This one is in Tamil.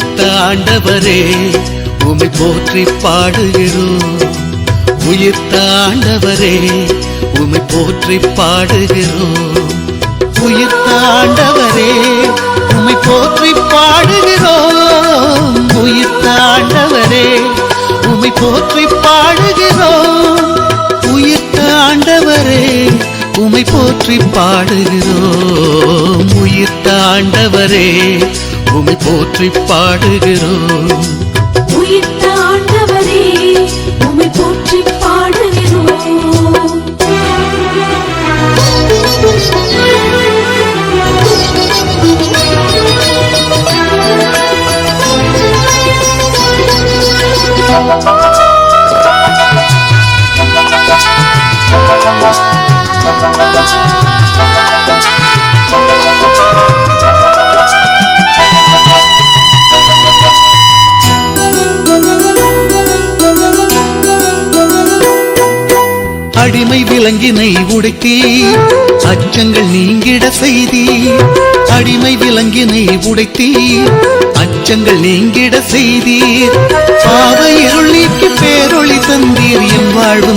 உயிர்த்த ஆண்டவரே உமை போற்றி பாடுகிறோம் உயிர்த்த ஆண்டவரே உமை போற்றி பாடுகிறோம் உயிர்த்த ஆண்டவரே உமை போற்றி பாடுகிறோம் உயிர்த்த ஆண்டவரே உமை போற்றி பாடுகிறோம் உயிர்த்த ஆண்டவரே உமை போற்றி பாடுகிறோம் உயிர்த்த ஆண்டவரே உமை போற்றி பாடுகிறோம். உயிர்த்த ஆண்டவரே உம்மை போற்றி பாடுகிறோம். அடிமை விலங்கினை உடைத்தீ. அச்சங்கள் நீங்கிட செய்தி. அடிமை விலங்கினை உடைத்தீ. அச்சங்கள் நீங்கிட செய்தீர் பாவ இருள் நீக்கி பேரொளி தந்தீர் என் வாழ்வு